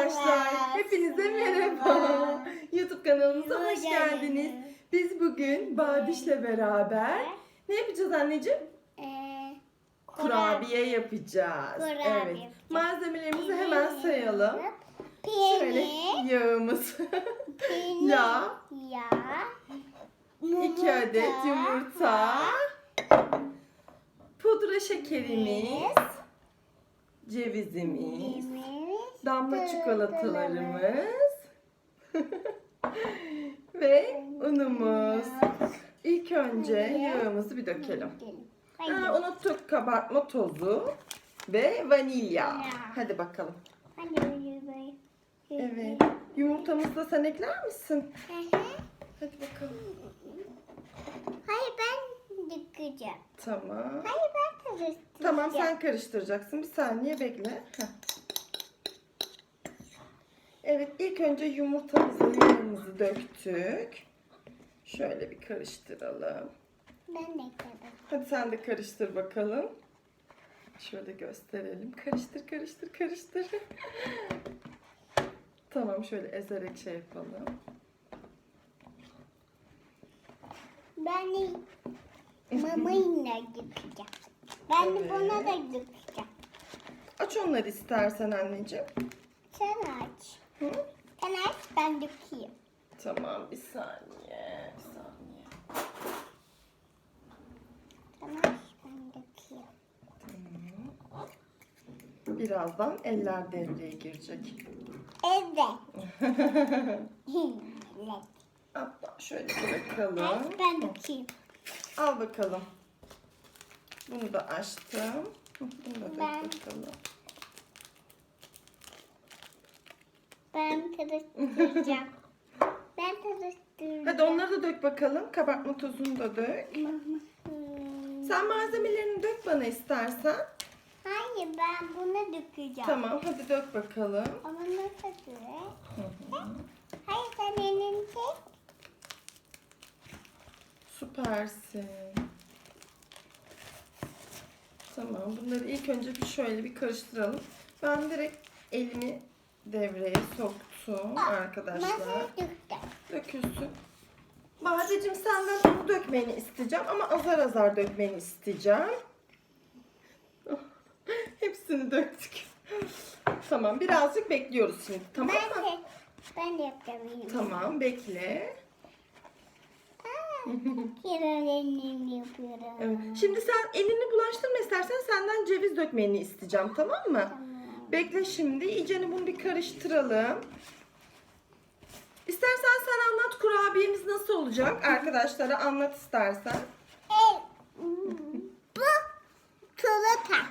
Arkadaşlar. Hepinize merhaba. YouTube kanalımıza hoş geldiniz. Biz bugün Babiş'le beraber ne yapacağız anneciğim? Ee, Kurabiye yapacağız. Evet. Malzemelerimizi hemen sayalım. Şöyle yağımız, yağ, iki adet yumurta, pudra şekerimiz, cevizimiz, ceviz, damla çikolatalarımız ve unumuz. İlk önce yağımızı bir dökelim. Ha, unuttuk kabartma tozu ve vanilya. Hadi bakalım. Evet. Yumurtamızı da sen ekler misin? Hadi bakalım. Hayır ben dökeceğim. Tamam. Hayır ben karıştıracağım. Tamam sen karıştıracaksın. Bir saniye bekle. Heh. Evet ilk önce yumurtamızı, yağımızı döktük. Şöyle bir karıştıralım. Ben de ekledim. Hadi sen de karıştır bakalım. Şöyle gösterelim. Karıştır, karıştır, karıştır. tamam şöyle ezerek şey yapalım. Ben de mamayla dökeceğim. Ben de buna da dökeceğim. Aç onları istersen anneciğim. Sen aç. Hı? Sen aç ben dökeyim. Tamam bir saniye. Bir saniye. Sen aç ben dökeyim. Tamam. Birazdan eller devreye girecek. Evet. evet. Hatta şöyle bırakalım. Aç ben dökeyim. Al bakalım. Bunu da açtım. Bunu da Ben- bakalım. Ben karıştıracağım. ben karıştıracağım. Hadi onları da dök bakalım. Kabartma tozunu da dök. Hmm. Sen malzemelerini dök bana istersen. Hayır ben bunu dökeceğim. Tamam hadi dök bakalım. Ama nasıl göre? Hayır sen elini çek. Süpersin. Tamam bunları ilk önce bir şöyle bir karıştıralım. Ben direkt elimi devreye soktum arkadaşlar. Dökülsün. Bahadeciğim senden bunu dökmeni isteyeceğim ama azar azar dökmeni isteyeceğim. Hepsini döktük. Tamam birazcık bekliyoruz şimdi tamam Ben mı? de, ben de yapacağım. Tamam bekle. Kiralerini yapıyorum. Evet. Şimdi sen elini bulaştırma istersen senden ceviz dökmeni isteyeceğim tamam mı? Tamam. Bekle şimdi iyicene bunu bir karıştıralım. İstersen sen anlat kurabiyemiz nasıl olacak arkadaşlara anlat istersen. E, bu çikolata.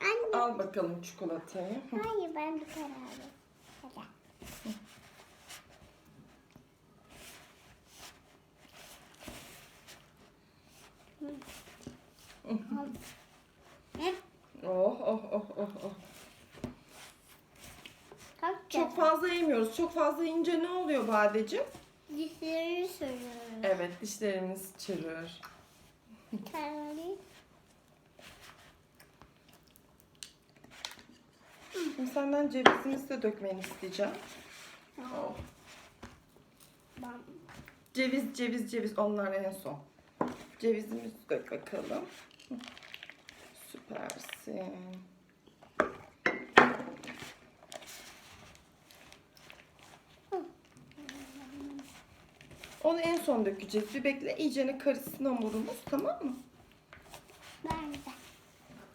Anne. Al bakalım çikolatayı. Hayır ben bir. Hadi. Hı. Oh oh oh oh oh. Çok fazla yemiyoruz. Çok fazla yiyince ne oluyor Badeciğim? Dişleri soruyorum. Evet dişlerimiz çürür. Kararı. Şimdi senden cevizimizi de dökmeni isteyeceğim. Oh. Ben Ceviz ceviz ceviz onlar en son. Cevizimizi dök bakalım. Süpersin. Onu en son dökeceğiz. Bir bekle iyicene karışsın hamurumuz tamam mı? ben de.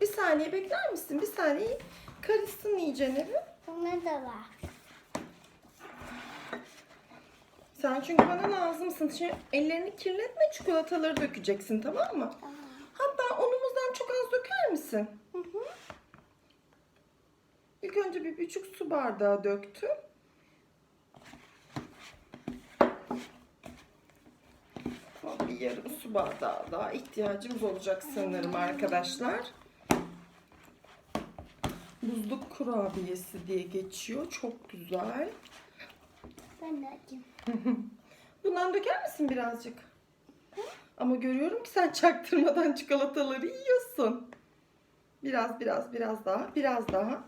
Bir saniye bekler misin? Bir saniye karışsın iyicene bir. Buna da var. Sen çünkü bana lazımsın. Şimdi ellerini kirletme çikolataları dökeceksin tamam mı? Tamam. Hatta unumuzdan çok az döker misin? Hı hı. İlk önce bir buçuk su bardağı döktüm. Son Bir yarım su bardağı daha ihtiyacımız olacak sanırım arkadaşlar. Buzluk kurabiyesi diye geçiyor. Çok güzel. Ben de açayım. Bundan döker misin birazcık? Ama görüyorum ki sen çaktırmadan çikolataları yiyorsun. Biraz biraz biraz daha biraz daha.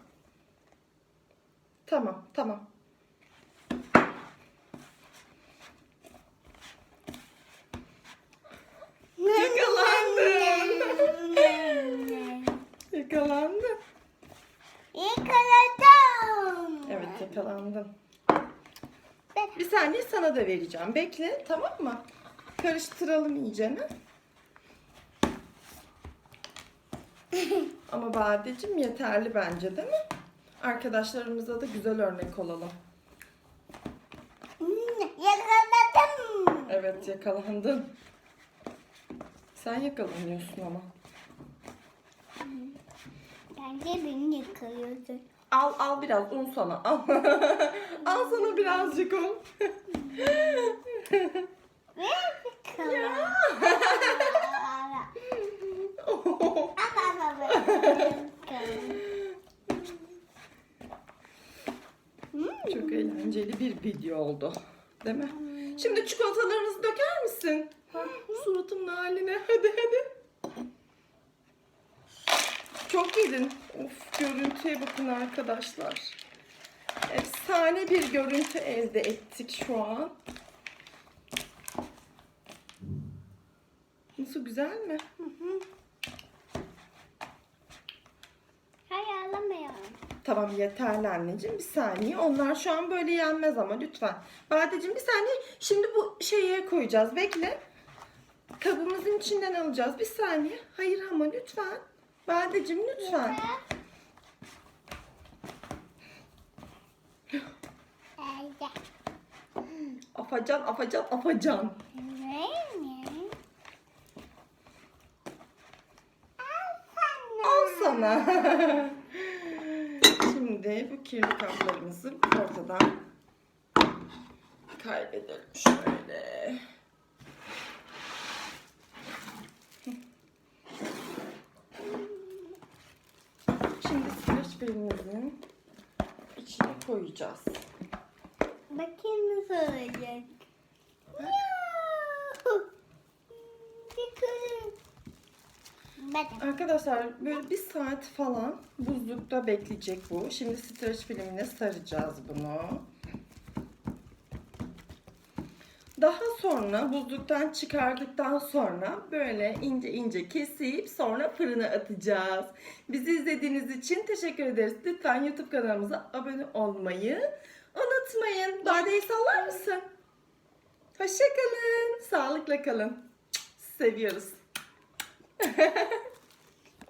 Tamam, tamam. Yakalandın. Yakalandın. Yakaladım. Evet, yakalandın. Bir saniye sana da vereceğim. Bekle, tamam mı? Karıştıralım iyicene. Ama Badeciğim yeterli bence değil mi? Arkadaşlarımıza da güzel örnek olalım. Hmm, Yakaladım. Evet yakalandın. Sen yakalanıyorsun ama. Bence beni yakalıyorsun. Al al biraz un sana al. al sana birazcık un. Ve. Çok eğlenceli bir video oldu. Değil mi? Şimdi çikolatalarımızı döker misin? Suratımın haline. Hadi hadi. Çok yedin. Of görüntüye bakın arkadaşlar. Efsane bir görüntü elde ettik şu an. Nasıl güzel mi? Hayır alamıyorum. Tamam yeterli anneciğim. Bir saniye. Onlar şu an böyle yenmez ama lütfen. Badeciğim bir saniye. Şimdi bu şeye koyacağız. Bekle. Kabımızın içinden alacağız. Bir saniye. Hayır ama lütfen. Badeciğim lütfen. Afacan, afacan, afacan. Al sana. Şimdi bu kirli kaplarımızı ortadan kaybedelim şöyle. Şimdi streç filmimizin içine koyacağız. Bakayım nasıl olacak. Arkadaşlar böyle bir saat falan buzlukta bekleyecek bu. Şimdi streç filmine saracağız bunu. Daha sonra buzluktan çıkardıktan sonra böyle ince ince kesip sonra fırına atacağız. Bizi izlediğiniz için teşekkür ederiz. Lütfen YouTube kanalımıza abone olmayı unutmayın. Badeyi sallar mısın? Hoşçakalın. Sağlıkla kalın. Seviyoruz.